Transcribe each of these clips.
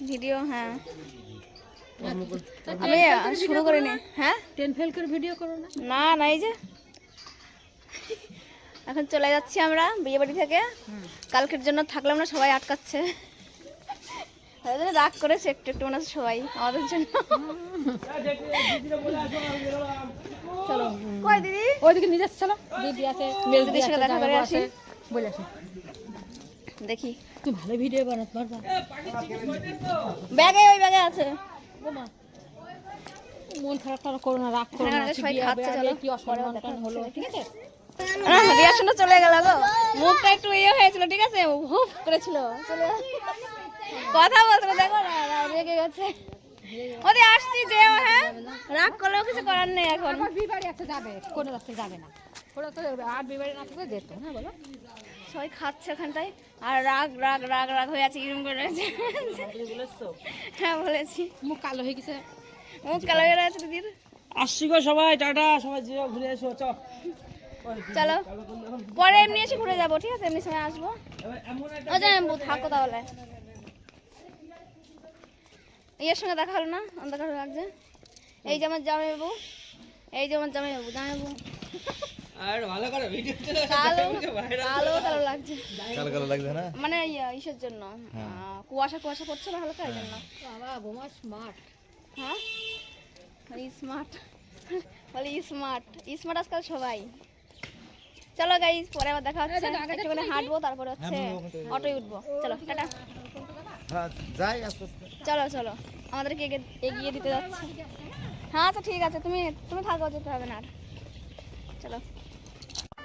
Video হ্যাঁ। আমি শুরু করিনি। হ্যাঁ? টেন ফেল করে ভিডিও করো না? না না এই যে। এখন চলে যাচ্ছি আমরা বিয়ে বাড়ি থেকে। কালকের জন্য থাকলাম না সবাই আটকাচ্ছে। রাগ করেছে একটু একটু মনে সবাই আমাদের জন্য। চলো কই দিদি? ওইদিকে নিয়ে যাচ্ছে চলো। দিদি আছে দিদির সাথে দেখা করে আসি। বলে আসি। দেখি। তুই ভালো ভিডিও বানাতে পারবা ব্যাগে ওই ব্যাগে আছে। মন খারাপ টারাপ করো না রাগ করো হ্যাঁ, না সবাই বিয়ে খাচ্ছে, চলো। কি অসম্মান হলো ঠিক আছে? রিয়াকশনটা চলে গেল গো। মুখটা একটু ইয়ে হয়েছিল ঠিক আছে? হুফ করেছিল। চলে। কথা বলছিল দেখো না রেগে গেছে। ওরে আসছি যে হ্যাঁ? রাগ করলেও কিছু করার নেই এখন। বিয়ে আছে যাবে। কোনো রাস্তা যাবে না। কোনো আর বিয়ে বাড়ি না থাকলে যেত হ্যাঁ বলো। সবাই খাচ্ছে ওখানটায়। আর রাগ রাগ রাগ রাগ হয়ে আছে এরকম করে রয়েছে। হ্যাঁ বলেছি। মুখ কালো হয়ে গেছে। মুখ কালো হয়ে রয়েছে দিদির আসছি গো সবাই টাটা সবাই যেও ঘুরে এসো চ চলো। পরে এমনি এসে ঘুরে যাব ঠিক আছে? এমনি সময় আসব। থাকো তাহলে। ইয়ের সঙ্গে দেখা হলো না? অন্ধকার লাগছে। এই যে আমার জামাইবাবু। এই যে আমার জামাইবাবু জামাইবাবু। আর ভালো করে ভিডিও কালো কালো কালো লাগছে। কালো কালো লাগছে না? মানে ইসের জন্য। কুয়াশা কুয়াশা পড়ছে না হালকা? এই জন্য। বাবা বোমা স্মার্ট হ্যাঁ? স্মার্ট বলি স্মার্ট স্মার্ট আজকাল সবাই। চলো গাইজ পরে আবার দেখা হচ্ছে। একটুখানি হাঁটবো তারপরে হচ্ছে অটোয় উঠবো। চলো টাটা। হ্যাঁ যাই চলো চলো। আমাদেরকে এগে- এগিয়ে দিতে যাচ্ছে। হ্যাঁ আচ্ছা ঠিক আছে। তুমি তুমি থাকো যেতে হবে না আর। চলো।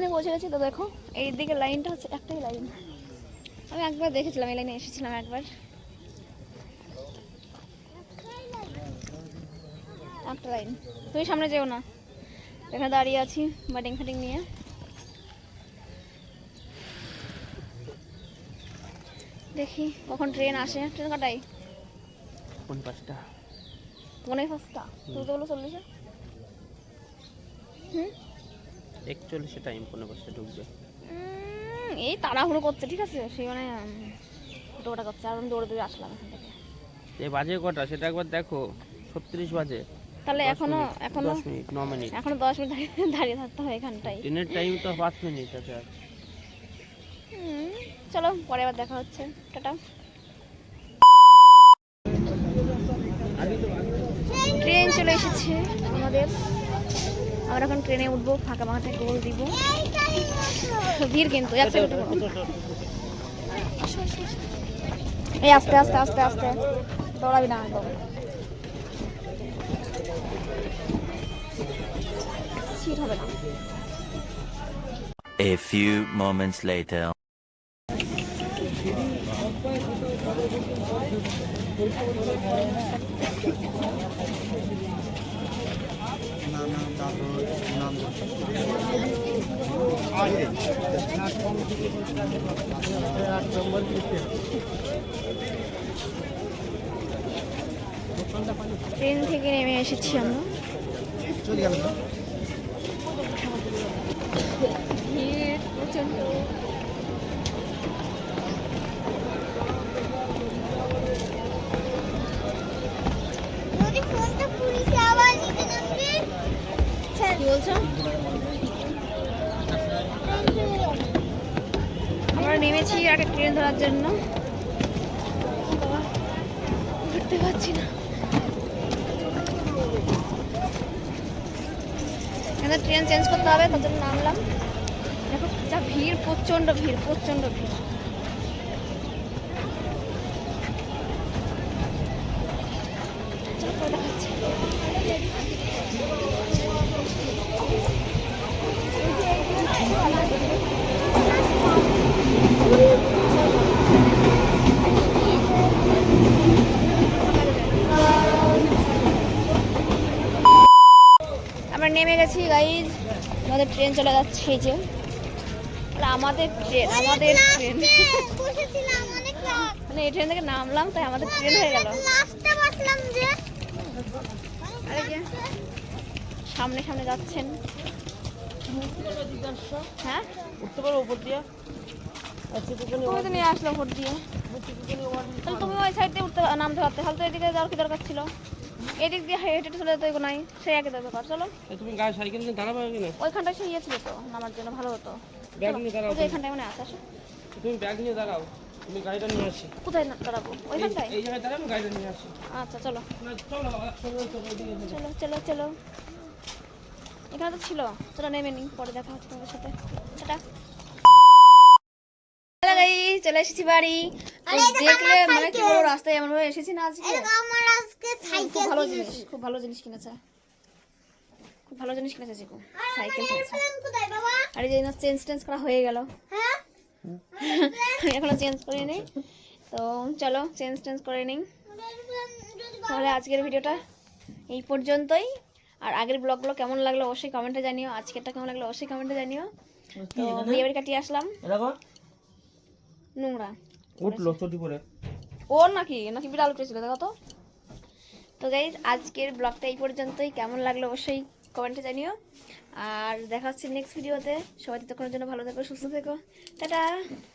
স্টেশনে পৌঁছে গেছি। তো দেখো এই দিকে লাইনটা হচ্ছে একটাই লাইন। আমি একবার দেখেছিলাম এই লাইনে এসেছিলাম একবার। একটা লাইন। তুমি সামনে যেও না। এখানে দাঁড়িয়ে আছি ব্যাটিং ফাটিং নিয়ে। দেখি কখন ট্রেন আসে। ট্রেন কাটাই কোন পাঁচটা? পনেরো পাঁচটা। তুই তো বলো চল্লিশে। হুম? একচল্লিশে টাইম পনেরো পাঁচটা ঢুকবে? এই তাড়াহুড়ো করছে ঠিক আছে? সেই মানে ফটোটা করছে আর আমি দৌড়ে দৌড়ে আসলাম এখান থেকে। এ বাজে কটা? সেটা একবার দেখো ছত্রিশ বাজে। তাহলে এখনও এখনও দশ মিনিট ন মিনিট। এখনও দশ মিনিট দাঁড়িয়ে- দাঁড়িয়ে থাকতে হয় এখানটাই ট্রেনের টাইম তো পাঁচ মিনিট আছে আর। চলো পরে আবার দেখা হচ্ছে। টাটা। ট্রেন চলে এসেছে আমাদের। আমরা এখন ট্রেনে উঠবো ফাঁকা মাথায় গোল দিব। ভিড় কিন্তু। এই আস্তে আস্তে আস্তে আস্তে। দৌড়াবি না একদম। সিট হবে না। A few moments later. Train থেকে নেমে এসেছি আমরা। ভিড় প্রচণ্ড একটা ট্রেন ধরার জন্য। উঠতে পারছি না। আমাদের ট্রেন চেঞ্জ করতে হবে, তার জন্য নামলাম। দেখো, যা ভিড়, প্রচণ্ড ভিড় প্রচণ্ড ভিড়। দেখাচ্ছি। আমরা নেমে গেছি গাইজ আমাদের ট্রেন চলে যাচ্ছে এই যে। আমাদের ট্রেন আমাদের ট্রেন। মানে এই ট্রেন থেকে নামলাম তাই আমাদের ট্রেন হয়ে গেল। সামনে সামনে যাচ্ছেন। হ্যাঁ? উঠতে পারো উপর দিয়ে তুমি তো নিয়ে আসলো দিয়ে। তাহলে তুমি ওই সাইড দিয়ে উঠতে নামতে পারতে। তাহলে তো এদিকে যাওয়ার কি দরকার ছিল? এদিক দিয়ে হেঁটে হেঁটে চলে যেতে নাই সেই একই ব্যাপার চলো। তুমি গায়ে সাইকেল নিয়ে দাঁড়াবে কিনা? ওইখানটায় সেই ইয়ে ছিল তো নামার জন্য ভালো হতো। ব্যাগ নিয়ে দাঁড়াও এখানটায় মানে আছে আসো। তুমি ব্যাগ নিয়ে দাঁড়াও তুমি গাড়িটা নিয়ে আসি। কোথায় না- দাঁড়াবো? ওইখানটায়? এই জায়গায় দাঁড়াও গাড়িটা নিয়ে আসি। আচ্ছা চলো। চলো চলো চলো। এখানে তো ছিল চলো নেমে নি পরে দেখা হচ্ছে তোমাদের সাথে। টাটা। চলে এসেছি বাড়ি। দেখলে মানে কি বলব রাস্তায় এমন ভাবে এসেছি না আজকে। আমার আজকে খুব সাইকেল ভালো জিনিস খুব ভালো জিনিস কিনেছে। খুব ভালো জিনিস কিনেছে চিকু। সাইকেল কিনেছে। এরোপ্লেন কোথায় বাবা? আর যে চেঞ্জ টেঞ্জ করা হয়ে গেল। হ্যাঁ? এখনও চেঞ্জ করি নি তো চলো চেঞ্জ টেঞ্জ করে নিই। তাহলে আজকের ভিডিওটা এই পর্যন্তই। আর আগের ব্লগগুলো কেমন লাগল অবশ্যই কমেন্টে জানিও। আজকেরটা কেমন লাগল অবশ্যই কমেন্টে জানিও। তো বিয়ে বাড়ি কাটিয়ে আসলাম। দেখো নোংরা। উঠল চটি পরে। ওর নাকি? নাকি বিড়াল উঠেছিল দেখো তো। তো গাইজ আজকের ব্লগটা এই পর্যন্তই। কেমন লাগল অবশ্যই কমেন্টে জানিও। আর দেখা হচ্ছে নেক্সট ভিডিওতে সবাই ততক্ষণের জন্য ভালো থেকো সুস্থ থেকো। টাটা!